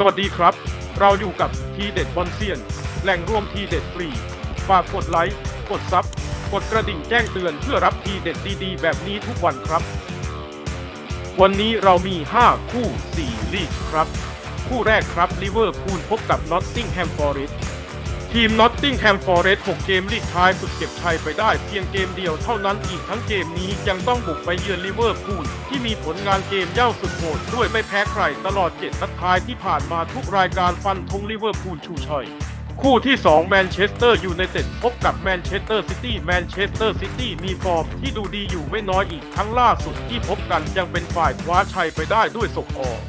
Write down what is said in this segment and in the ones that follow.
สวัสดีครับ เราอยู่กับทีเด็ดบอลเซียน แหล่งรวมทีเด็ดฟรี ฝากกดไลค์ กดซับ กดกระดิ่งแจ้งเตือนเพื่อรับทีเด็ดดีๆ แบบนี้ทุกวันครับ วันนี้เรามี 5 คู่4ลีกครับ คู่แรกครับลิเวอร์พูลพบกับนอตติงแฮมฟอร์เรสต์ ทีมนอตติงแฮมฟอร์เรสต์6เกมลีกท้ายสุดเก็บชัยไปได้เพียงเกมเดียวเท่านั้นอีกทั้งเกมนี้ยังต้องบุกไปเยือนลิเวอร์พูลที่มีผลงานเกมเย่าสุดโหดด้วยไม่แพ้ใครตลอดเจ็ดนัดท้ายที่ผ่านมาทุกรายการฟันธงลิเวอร์พูลชูชัยคู่ที่ 2 แมนเชสเตอร์ยูไนเต็ดพบกับแมนเชสเตอร์ซิตี้ แมนเชสเตอร์ซิตี้มีฟอร์มที่ดูดีอยู่ไม่น้อยอีกทั้งล่าสุดที่พบกันยังเป็นฝ่ายคว้าชัยไปได้ด้วยศกออก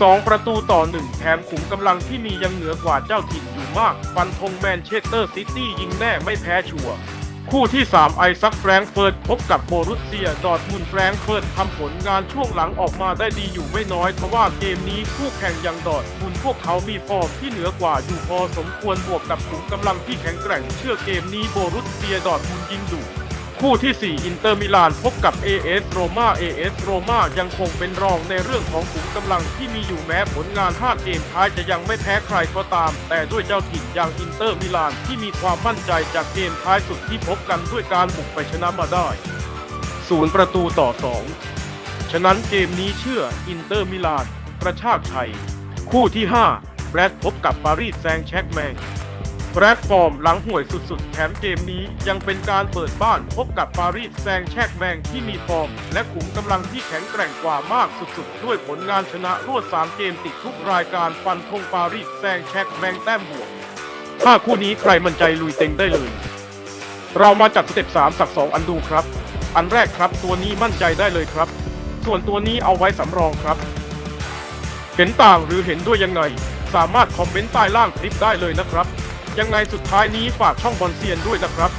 สองประตูต่อหนึ่งแถมขุมกำลังที่มียังเหนือกว่าเจ้าถิ่นอยู่มาก ฟันธงแมนเชสเตอร์ซิตี้ยิงแน่ไม่แพ้ชัวร์คู่ที่ 3 ไอซักแฟรงเฟิร์ตพบกับโบรุสเซีย ดอร์ทมุนแฟรงเฟิร์ตทำผลงานช่วงหลังออกมาได้ดีอยู่ไม่น้อยเพราะว่าเกมนี้คู่แข่งอยังดอร์ทมุนพวกเขามีฟอร์มที่เหนือกว่าอยู่พอสมควรบวกกับขุมกำลังที่แข็งแกร่ง เชื่อเกมนี้โบรุสเซียดอร์ทมุนยิงดุ คู่ที่ 4 อินเตอร์มิลานพบกับ AS โรม่า AS โรม่ายังคงเป็นรองในเรื่องของขุมกำลังที่มีอยู่แม้ผลงาน5เกมท้ายจะยังไม่แพ้ใครก็ตาม แต่ด้วยเจ้าถิ่นอย่างอินเตอร์มิลานที่มีความมั่นใจจากเกมท้ายสุดที่พบกันด้วยการบุกไปชนะมาได้ศูนย์ประตูต่อ 2 ฉะนั้นเกมนี้เชื่ออินเตอร์มิลานกระชากชัย คู่ที่ 5แบรดพบกับปารีสแซงแชร์กแมง แพลตฟอร์มหลังห่วยสุดๆ แถมเกมนี้ยังเป็นการเปิดบ้านพบกับปารีสแซงแชกแมงที่มีฟอร์ม และขุมกำลังที่แข็งแกร่งกว่ามากสุดๆ ด้วยผลงานชนะรวด 3 เกมติดทุกรายการฟันธงปารีสแซงแชกแมงแต้มบวก ถ้าคู่นี้ใครมั่นใจลุยเต็งได้เลย เรามาจัดสเต็ป3สัก2อันดูครับ อันแรกครับตัวนี้มั่นใจได้เลยครับ ส่วนตัวนี้เอาไว้สำรองครับ เห็นต่างหรือเห็นด้วยยังไง สามารถคอมเมนต์ใต้ล่างคลิปได้เลยนะครับ ยังไงสุดท้ายนี้ฝากช่องบอลเซียนด้วยนะครับ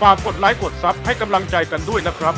ฝากกดไลค์กดซับให้กำลังใจกันด้วยนะครับ